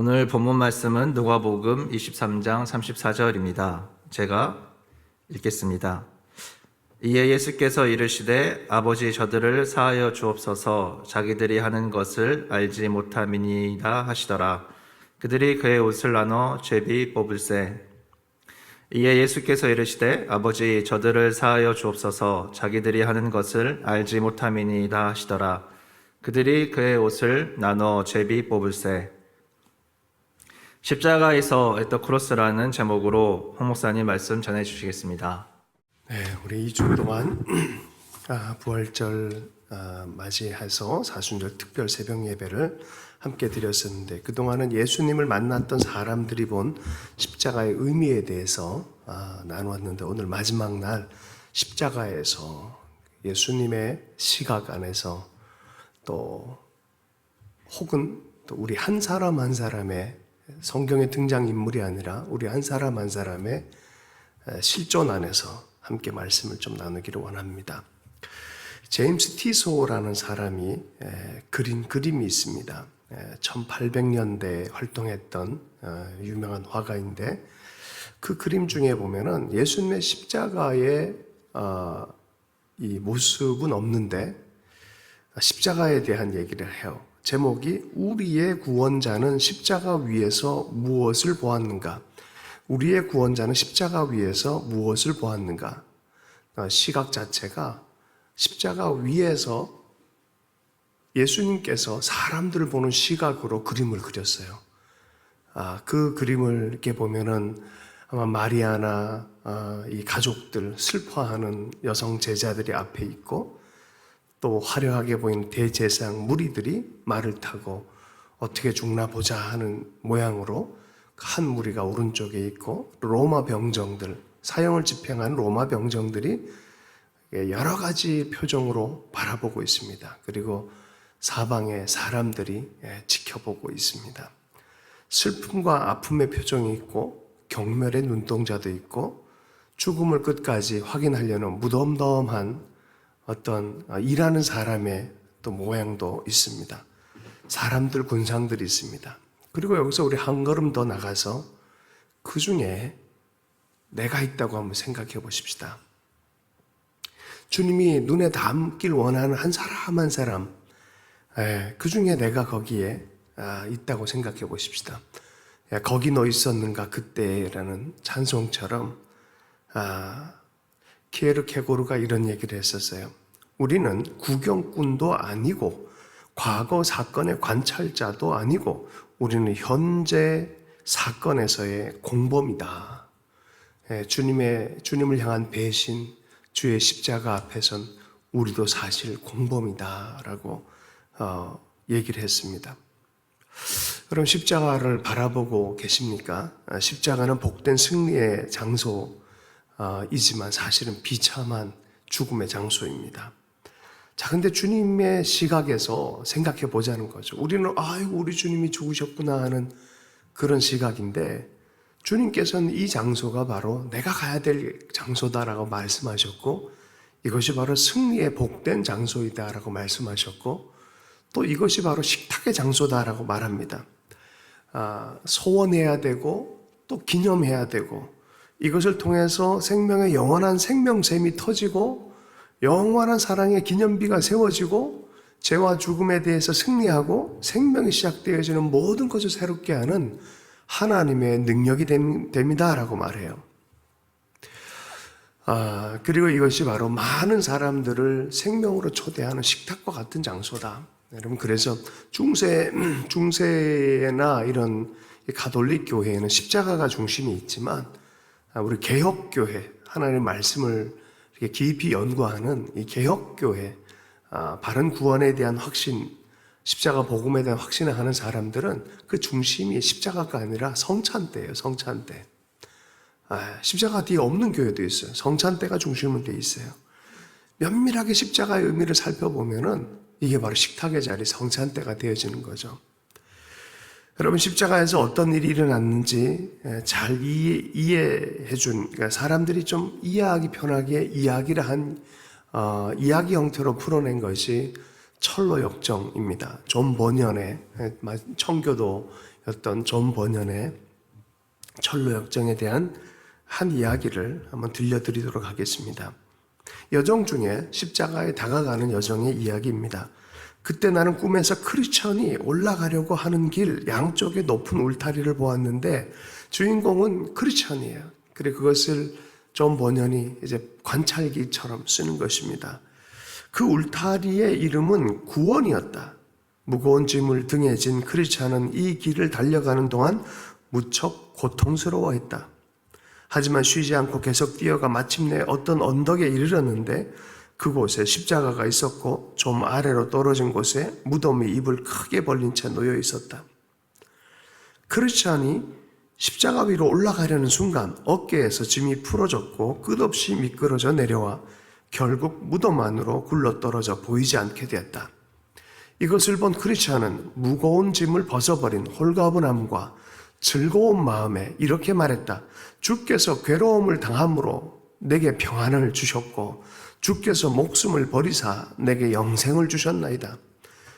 오늘 본문 말씀은 누가복음 23장 34절입니다. 제가 읽겠습니다. 이에 예수께서 이르시되 아버지 저들을 사하여 주옵소서 자기들이 하는 것을 알지 못함이니이다 하시더라. 그들이 그의 옷을 나눠 죄비 뽑을세. 이에 예수께서 이르시되 아버지 저들을 사하여 주옵소서 자기들이 하는 것을 알지 못함이니이다 하시더라. 그들이 그의 옷을 나눠 죄비 뽑을세. 십자가에서 에터 크로스라는 제목으로 홍 목사님 말씀 전해 주시겠습니다. 네, 우리 2주 동안 아, 부활절 아, 맞이해서 사순절 특별 새벽 예배를 함께 드렸었는데 그동안은 예수님을 만났던 사람들이 본 십자가의 의미에 대해서 아, 나누었는데 오늘 마지막 날 십자가에서 예수님의 시각 안에서 또 혹은 또 우리 한 사람 한 사람의 성경의 등장 인물이 아니라 우리 한 사람 한 사람의 에, 실존 안에서 함께 말씀을 좀 나누기를 원합니다. 제임스 티소라는 사람이 에, 그린 그림이 있습니다. 1800년대에 활동했던 어, 유명한 화가인데 그 그림 중에 보면은 예수님의 십자가의 어, 이 모습은 없는데 십자가에 대한 얘기를 해요. 제목이 우리의 구원자는 십자가 위에서 무엇을 보았는가? 우리의 구원자는 십자가 위에서 무엇을 보았는가? 어, 시각 자체가 십자가 위에서 예수님께서 사람들을 보는 시각으로 그림을 그렸어요. 아, 그 그림을 이렇게 보면은 아마 마리아나 아, 이 가족들 슬퍼하는 여성 제자들이 앞에 있고 또 화려하게 보이는 대제사장 무리들이 말을 타고 어떻게 죽나 보자 하는 모양으로 한 무리가 오른쪽에 있고 로마 병정들 사형을 집행한 로마 병정들이 여러 가지 표정으로 바라보고 있습니다. 그리고 사방에 사람들이 예, 지켜보고 있습니다. 슬픔과 아픔의 표정이 있고 경멸의 눈동자도 있고 죽음을 끝까지 확인하려는 무덤덤한 어떤 아, 일하는 사람의 또 모양도 있습니다. 사람들 군상들이 있습니다. 그리고 여기서 우리 한 걸음 더 나가서 그 중에 내가 있다고 한번 생각해 보십시다. 주님이 눈에 담길 원하는 한 사람 한 사람, 그 중에 내가 거기에 아, 있다고 생각해 보십시다. 야, 거기 너 있었는가 그때라는 찬송처럼 아, 키에르 케고르가 이런 얘기를 했었어요. 우리는 구경꾼도 아니고 과거 사건의 관찰자도 아니고 우리는 현재 사건에서의 공범이다. 예, 주님의 주님을 향한 배신, 주의 십자가 앞에선 우리도 사실 공범이다라고 어, 얘기를 했습니다. 그럼 십자가를 바라보고 계십니까? 아, 십자가는 복된 승리의 장소 이지만 사실은 비참한 죽음의 장소입니다. 자, 근데 주님의 시각에서 생각해 보자는 거죠. 우리는, 아이고, 우리 주님이 죽으셨구나 하는 그런 시각인데, 주님께서는 이 장소가 바로 내가 가야 될 장소다라고 말씀하셨고, 이것이 바로 승리의 복된 장소이다라고 말씀하셨고, 또 이것이 바로 식탁의 장소다라고 말합니다. 아, 소원해야 되고, 또 기념해야 되고, 이것을 통해서 생명의 영원한 생명샘이 터지고, 영원한 사랑의 기념비가 세워지고 죄와 죽음에 대해서 승리하고 생명이 시작되어지는 모든 것을 새롭게 하는 하나님의 능력이 됩니다라고 말해요. 아, 그리고 이것이 바로 많은 사람들을 생명으로 초대하는 식탁과 같은 장소다. 여러분, 그래서 중세, 중세나 이런 가톨릭 교회에는 십자가가 중심이 있지만, 아, 우리 개혁교회, 하나님의 말씀을 깊이 연구하는 이 개혁교회, 아, 바른 구원에 대한 확신, 십자가 복음에 대한 확신을 하는 사람들은 그 중심이 십자가가 아니라 성찬대예요, 성찬대. 아, 십자가 뒤에 없는 교회도 있어요. 성찬대가 중심으로 돼 있어요. 면밀하게 십자가의 의미를 살펴보면은 이게 바로 식탁의 자리, 성찬대가 되어지는 거죠. 여러분 십자가에서 어떤 일이 일어났는지 예, 잘 이해 해 준 그러니까 사람들이 좀 이해하기 편하게 이야기를 한 어, 이야기 형태로 풀어낸 것이 철로 역정입니다. 존 버년의 예, 청교도 어떤 존 버년의 철로 역정에 대한 한 이야기를 한번 들려드리도록 하겠습니다. 여정 중에 십자가에 다가가는 여정의 이야기입니다. 그때 나는 꿈에서 크리스천이 올라가려고 하는 길 양쪽에 높은 울타리를 보았는데 주인공은 크리스천이에요. 그래 그것을 존 버년이 이제 관찰기처럼 쓰는 것입니다. 그 울타리의 이름은 구원이었다. 무거운 짐을 등에 진 크리스찬은 이 길을 달려가는 동안 무척 고통스러워했다. 하지만 쉬지 않고 계속 뛰어가 마침내 어떤 언덕에 이르렀는데 그곳에 십자가가 있었고 좀 아래로 떨어진 곳에 무덤이 입을 크게 벌린 채 놓여 있었다. 크리스찬이 십자가 위로 올라가려는 순간 어깨에서 짐이 풀어졌고 끝없이 미끄러져 내려와 결국 무덤 안으로 굴러 떨어져 보이지 않게 되었다. 이것을 본 크리스찬은 무거운 짐을 벗어버린 홀가분함과 즐거운 마음에 이렇게 말했다. 주께서 괴로움을 당함으로 내게 평안을 주셨고 주께서 목숨을 버리사 내게 영생을 주셨나이다.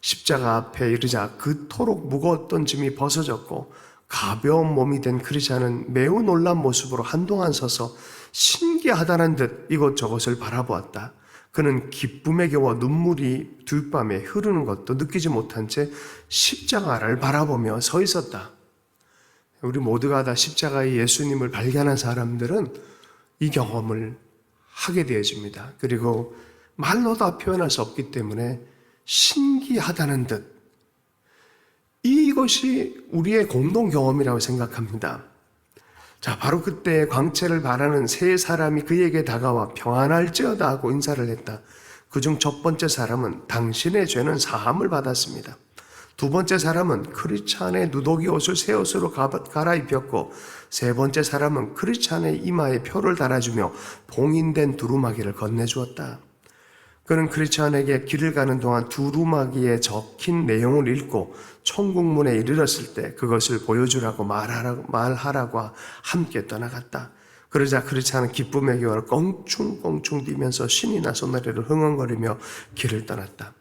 십자가 앞에 이르자 그토록 무거웠던 짐이 벗어졌고 가벼운 몸이 된 크리스찬은 매우 놀란 모습으로 한동안 서서 신기하다는 듯 이것저것을 바라보았다. 그는 기쁨에 겨워 눈물이 뒷밤에 흐르는 것도 느끼지 못한 채 십자가를 바라보며 서 있었다. 우리 모두가 다 십자가의 예수님을 발견한 사람들은 이 경험을 하게 되어집니다. 그리고 말로 다 표현할 수 없기 때문에 신기하다는 듯 이것이 우리의 공동 경험이라고 생각합니다. 자, 바로 그때 광채를 바라는 세 사람이 그에게 다가와 평안할지어다 하고 인사를 했다. 그중 첫 번째 사람은 당신의 죄는 사함을 받았습니다. 두 번째 사람은 크리스찬의 누더기 옷을 새 옷으로 가- 갈아입혔고 세 번째 사람은 크리스찬의 이마에 표를 달아주며 봉인된 두루마기를 건네주었다. 그는 크리스찬에게 길을 가는 동안 두루마기에 적힌 내용을 읽고 천국문에 이르렀을 때 그것을 보여주라고 말하라고, 말하라고 함께 떠나갔다. 그러자 크리스찬은 기쁨의 기원을 껑충껑충 뛰면서 신이 나서 노래를 흥얼거리며 길을 떠났다.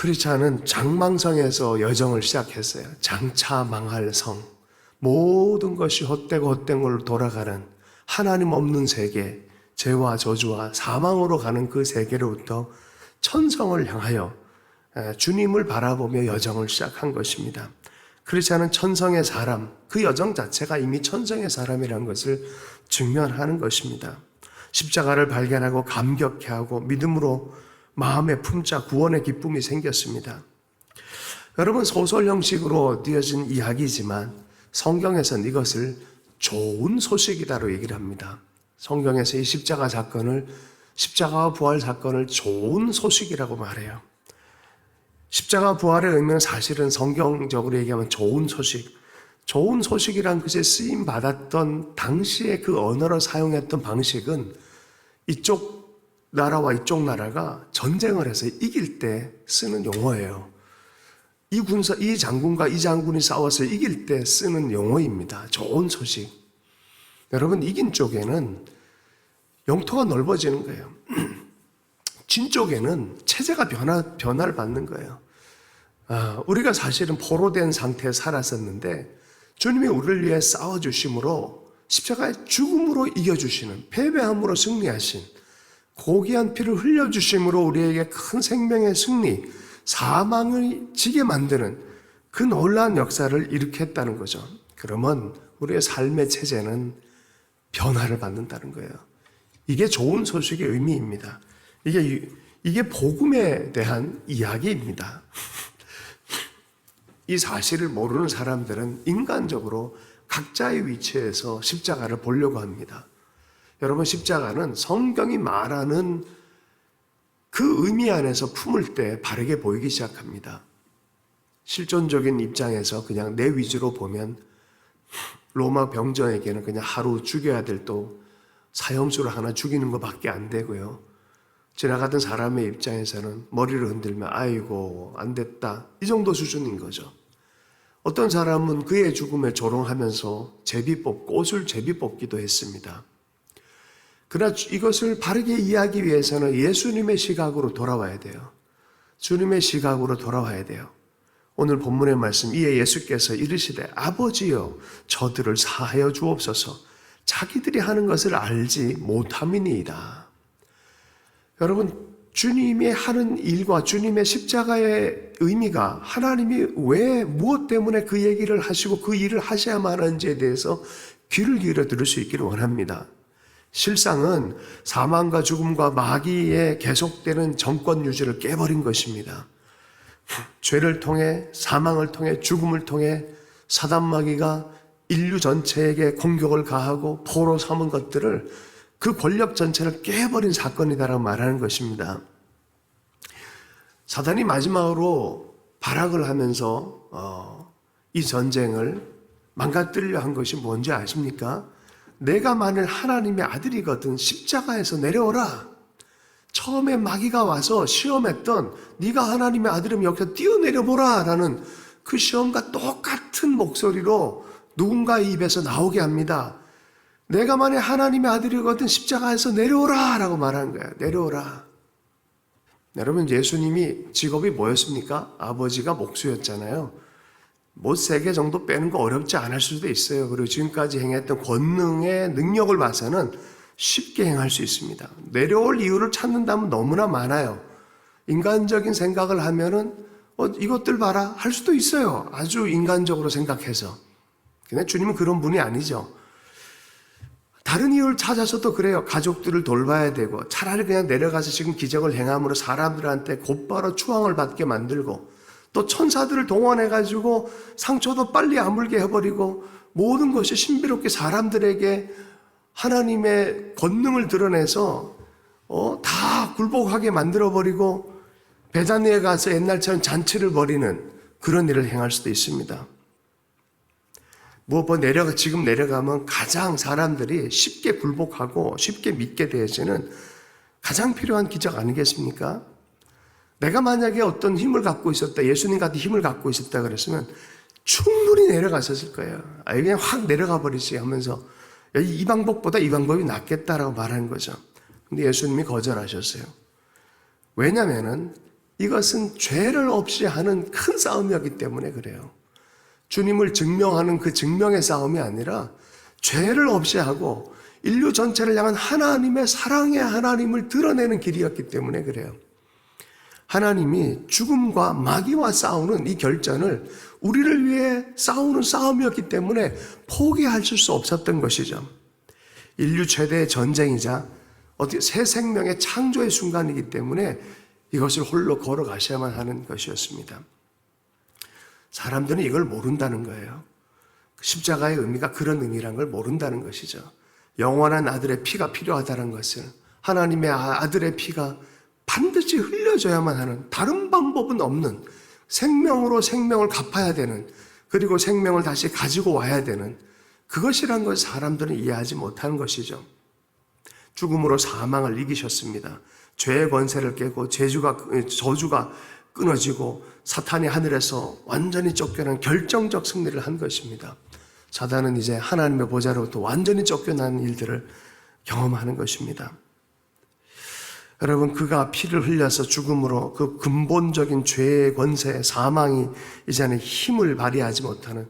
크리스찬은 장망성에서 여정을 시작했어요. 장차 망할 성. 모든 것이 헛되고 헛된 걸로 돌아가는 하나님 없는 세계, 죄와 저주와 사망으로 가는 그 세계로부터 천성을 향하여 에, 주님을 바라보며 여정을 시작한 것입니다. 크리스찬은 천성의 사람, 그 여정 자체가 이미 천성의 사람이라는 것을 증명하는 것입니다. 십자가를 발견하고 감격해하고 믿음으로 마음에 품자 구원의 기쁨이 생겼습니다. 여러분 소설 형식으로 띄어진 이야기지만 성경에서는 이것을 좋은 소식이다로 얘기를 합니다. 성경에서 이 십자가 사건을 십자가와 부활 사건을 좋은 소식이라고 말해요. 십자가 부활의 의미는 사실은 성경적으로 얘기하면 좋은 소식. 좋은 소식이란 것에 쓰임 받았던 당시에 그 언어로 사용했던 방식은 이쪽 나라와 이쪽 나라가 전쟁을 해서 이길 때 쓰는 용어예요. 이 군사, 이 장군과 이 장군이 싸워서 이길 때 쓰는 용어입니다. 좋은 소식. 여러분, 이긴 쪽에는 영토가 넓어지는 거예요. 진 쪽에는 체제가 변화, 변화를 받는 거예요. 아, 우리가 사실은 포로된 상태에 살았었는데 주님이 우리를 위해 싸워주심으로 십자가의 죽음으로 이겨주시는 패배함으로 승리하신 고귀한 피를 흘려주심으로 우리에게 큰 생명의 승리, 사망을 지게 만드는 그 놀라운 역사를 일으켰다는 거죠. 그러면 우리의 삶의 체제는 변화를 받는다는 거예요. 이게 좋은 소식의 의미입니다. 이게, 이게 복음에 대한 이야기입니다. 이 사실을 모르는 사람들은 인간적으로 각자의 위치에서 십자가를 보려고 합니다. 여러분, 십자가는 성경이 말하는 그 의미 안에서 품을 때 바르게 보이기 시작합니다. 실존적인 입장에서 그냥 내 위주로 보면 로마 병정에게는 그냥 하루 죽여야 될 또 사형수를 하나 죽이는 것밖에 안 되고요. 지나가던 사람의 입장에서는 머리를 흔들면 아이고 안 됐다 이 정도 수준인 거죠. 어떤 사람은 그의 죽음에 조롱하면서 제비 뽑고 옷을 제비 뽑기도 했습니다. 그러나 이것을 바르게 이해하기 위해서는 예수님의 시각으로 돌아와야 돼요. 주님의 시각으로 돌아와야 돼요. 오늘 본문의 말씀 이에 예수께서 이르시되 아버지여 저들을 사하여 주옵소서 자기들이 하는 것을 알지 못함이니이다. 여러분 주님이 하는 일과 주님의 십자가의 의미가 하나님이 왜 무엇 때문에 그 얘기를 하시고 그 일을 하셔야만 하는지에 대해서 귀를 기울여 들을 수 있기를 원합니다. 실상은 사망과 죽음과 마귀의 계속되는 정권 유지를 깨버린 것입니다. 죄를 통해 사망을 통해 죽음을 통해 사단 마귀가 인류 전체에게 공격을 가하고 포로 삼은 것들을 그 권력 전체를 깨버린 사건이다라고 말하는 것입니다. 사단이 마지막으로 발악을 하면서 어, 이 전쟁을 망가뜨리려 한 것이 뭔지 아십니까? 내가 만일 하나님의 아들이거든 십자가에서 내려오라. 처음에 마귀가 와서 시험했던 네가 하나님의 아들이면 여기서 뛰어내려 보라라는 그 시험과 똑같은 목소리로 누군가의 입에서 나오게 합니다. 내가 만약 하나님의 아들이거든 십자가에서 내려오라 라고 말하는 거야. 내려오라. 여러분 예수님이 직업이 뭐였습니까? 아버지가 목수였잖아요. 못세개 정도 빼는 거 어렵지 않을 수도 있어요. 그리고 지금까지 행했던 권능의 능력을 봐서는 쉽게 행할 수 있습니다. 내려올 이유를 찾는다면 너무나 많아요. 인간적인 생각을 하면은 어, 이것들 봐라 할 수도 있어요. 아주 인간적으로 생각해서. 근데 주님은 그런 분이 아니죠. 다른 이유를 찾아서도 그래요. 가족들을 돌봐야 되고 차라리 그냥 내려가서 지금 기적을 행함으로 사람들한테 곧바로 추앙을 받게 만들고 또 천사들을 동원해 가지고 상처도 빨리 아물게 해버리고 모든 것이 신비롭게 사람들에게 하나님의 권능을 드러내서 어, 다 굴복하게 만들어 버리고 배단위에 가서 옛날처럼 잔치를 벌이는 그런 일을 행할 수도 있습니다. 무엇보다 내려가 지금 내려가면 가장 사람들이 쉽게 굴복하고 쉽게 믿게 되어지는 가장 필요한 기적 아니겠습니까? 내가 만약에 어떤 힘을 갖고 있었다, 예수님 같은 힘을 갖고 있었다 그랬으면 충분히 내려갔었을 거예요. 아, 그냥 확 내려가 버리지 하면서 이 방법보다 이 방법이 낫겠다라고 말하는 거죠. 근데 예수님이 거절하셨어요. 왜냐면은 이것은 죄를 없이 하는 큰 싸움이었기 때문에 그래요. 주님을 증명하는 그 증명의 싸움이 아니라 죄를 없이 하고 인류 전체를 향한 하나님의 사랑의 하나님을 드러내는 길이었기 때문에 그래요. 하나님이 죽음과 마귀와 싸우는 이 결전을 우리를 위해 싸우는 싸움이었기 때문에 포기하실 수 없었던 것이죠. 인류 최대의 전쟁이자 어떻게 새 생명의 창조의 순간이기 때문에 이것을 홀로 걸어가셔야만 하는 것이었습니다. 사람들은 이걸 모른다는 거예요. 십자가의 의미가 그런 의미란 걸 모른다는 것이죠. 영원한 아들의 피가 필요하다는 것을 하나님의 아- 아들의 피가 반드시 흘려져야만 하는 다른 방법은 없는 생명으로 생명을 갚아야 되는 그리고 생명을 다시 가지고 와야 되는 그것이란 걸 사람들은 이해하지 못하는 것이죠. 죽음으로 사망을 이기셨습니다. 죄의 권세를 깨고 제주가 저주가 끊어지고 사탄이 하늘에서 완전히 쫓겨난 결정적 승리를 한 것입니다. 사단은 이제 하나님의 보좌로부터 완전히 쫓겨난 일들을 경험하는 것입니다. 여러분 그가 피를 흘려서 죽음으로 그 근본적인 죄의 권세, 사망이 이제는 힘을 발휘하지 못하는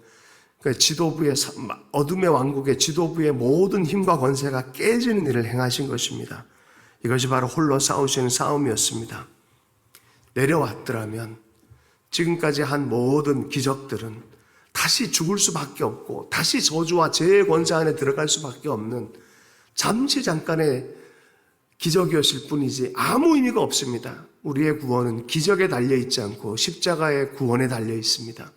그 지도부의 사- 어둠의 왕국의 지도부의 모든 힘과 권세가 깨지는 일을 행하신 것입니다. 이것이 바로 홀로 싸우시는 싸움이었습니다. 내려왔더라면 지금까지 한 모든 기적들은 다시 죽을 수밖에 없고 다시 저주와 죄의 권세 안에 들어갈 수밖에 없는 잠시 잠깐의 기적이었을 뿐이지 아무 의미가 없습니다. 우리의 구원은 기적에 달려 있지 않고 십자가의 구원에 달려 있습니다.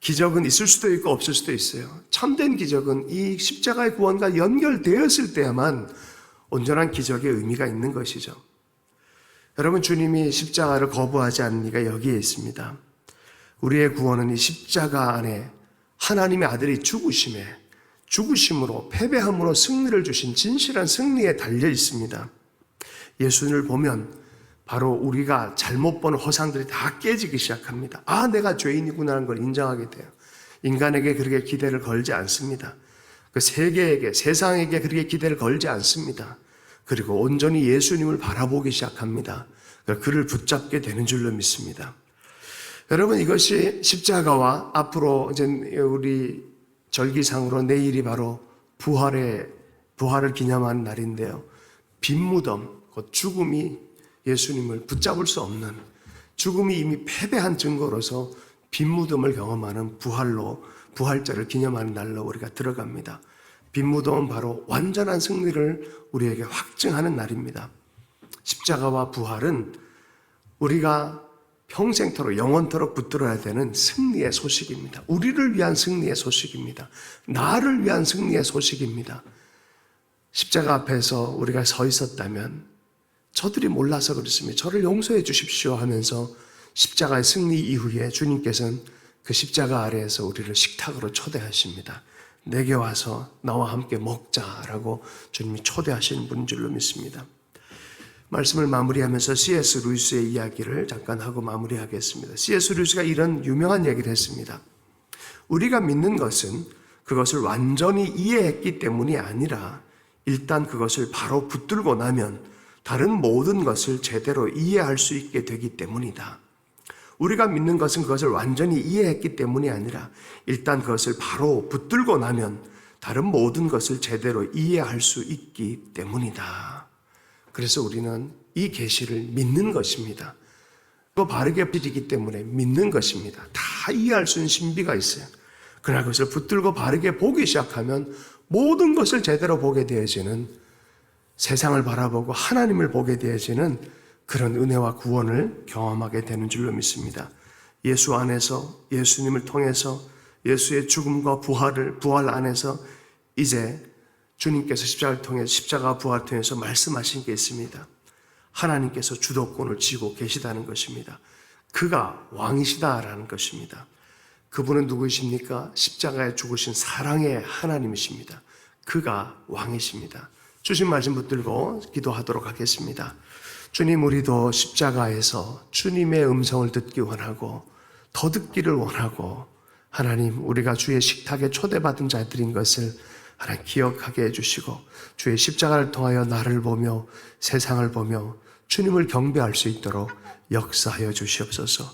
기적은 있을 수도 있고 없을 수도 있어요. 참된 기적은 이 십자가의 구원과 연결되었을 때야만 온전한 기적의 의미가 있는 것이죠. 여러분 주님이 십자가를 거부하지 않는 이가 여기에 있습니다. 우리의 구원은 이 십자가 안에 하나님의 아들이 죽으심에 죽으심으로 패배함으로 승리를 주신 진실한 승리에 달려 있습니다. 예수님을 보면 바로 우리가 잘못 본 허상들이 다 깨지기 시작합니다. 아, 내가 죄인이구나 하는 걸 인정하게 돼요. 인간에게 그렇게 기대를 걸지 않습니다. 그 세계에게, 세상에게 그렇게 기대를 걸지 않습니다. 그리고 온전히 예수님을 바라보기 시작합니다. 그를 붙잡게 되는 줄로 믿습니다. 여러분 이것이 십자가와 앞으로 이제 우리 절기상으로 내일이 바로 부활의 부활을 기념하는 날인데요. 빈 무덤, 곧 죽음이 예수님을 붙잡을 수 없는 죽음이 이미 패배한 증거로서 빈 무덤을 경험하는 부활로 부활절을 기념하는 날로 우리가 들어갑니다. 빈 무덤은 바로 완전한 승리를 우리에게 확증하는 날입니다. 십자가와 부활은 우리가 평생토록 영원토록 붙들어야 되는 승리의 소식입니다. 우리를 위한 승리의 소식입니다. 나를 위한 승리의 소식입니다. 십자가 앞에서 우리가 서 있었다면 저들이 몰라서 그렇습니다. 저를 용서해 주십시오 하면서 십자가의 승리 이후에 주님께서는 그 십자가 아래에서 우리를 식탁으로 초대하십니다. 내게 와서 나와 함께 먹자라고 주님이 초대하신 분인 줄로 믿습니다. 말씀을 마무리하면서 C.S. 루이스의 이야기를 잠깐 하고 마무리하겠습니다. C.S. 루이스가 이런 유명한 얘기를 했습니다. 우리가 믿는 것은 그것을 완전히 이해했기 때문이 아니라 일단 그것을 바로 붙들고 나면 다른 모든 것을 제대로 이해할 수 있게 되기 때문이다. 우리가 믿는 것은 그것을 완전히 이해했기 때문이 아니라 일단 그것을 바로 붙들고 나면 다른 모든 것을 제대로 이해할 수 있기 때문이다. 그래서 우리는 이 계시를 믿는 것입니다. 또 바르게 비리기 때문에 믿는 것입니다. 다 이해할 수 있는 신비가 있어요. 그러나 그것을 붙들고 바르게 보기 시작하면 모든 것을 제대로 보게 되어지는 세상을 바라보고 하나님을 보게 되어지는 그런 은혜와 구원을 경험하게 되는 줄로 믿습니다. 예수 안에서 예수님을 통해서 예수의 죽음과 부활을 부활 안에서 이제 주님께서 십자가를 통해 십자가 부활을 통해서 말씀하신 게 있습니다. 하나님께서 주도권을 쥐고 계시다는 것입니다. 그가 왕이시다라는 것입니다. 그분은 누구이십니까? 십자가에 죽으신 사랑의 하나님이십니다. 그가 왕이십니다. 주신 말씀 붙들고 기도하도록 하겠습니다. 주님, 우리도 십자가에서 주님의 음성을 듣기 원하고 더 듣기를 원하고 하나님, 우리가 주의 식탁에 초대받은 자들인 것을 하나님 기억하게 해주시고 주의 십자가를 통하여 나를 보며 세상을 보며 주님을 경배할 수 있도록 역사하여 주시옵소서.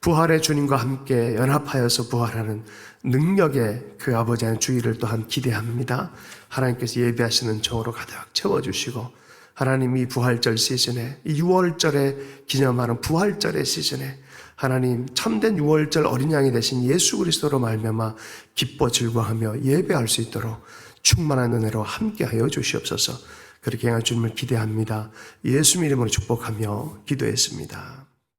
부활의 주님과 함께 연합하여서 부활하는 능력의 그 아버지의 주의를 또한 기대합니다. 하나님께서 예배하시는 정으로 가득 채워주시고 하나님 이 부활절 시즌에 이 6월절에 기념하는 부활절의 시즌에 하나님 참된 6월절 어린 양이 되신 예수 그리스도로 말미암아 기뻐 즐거하며 예배할 수 있도록 충만한 은혜로 함께하여 주시옵소서. 그렇게 행할 주님을 기대합니다. 예수 이름으로 축복하며 기도했습니다.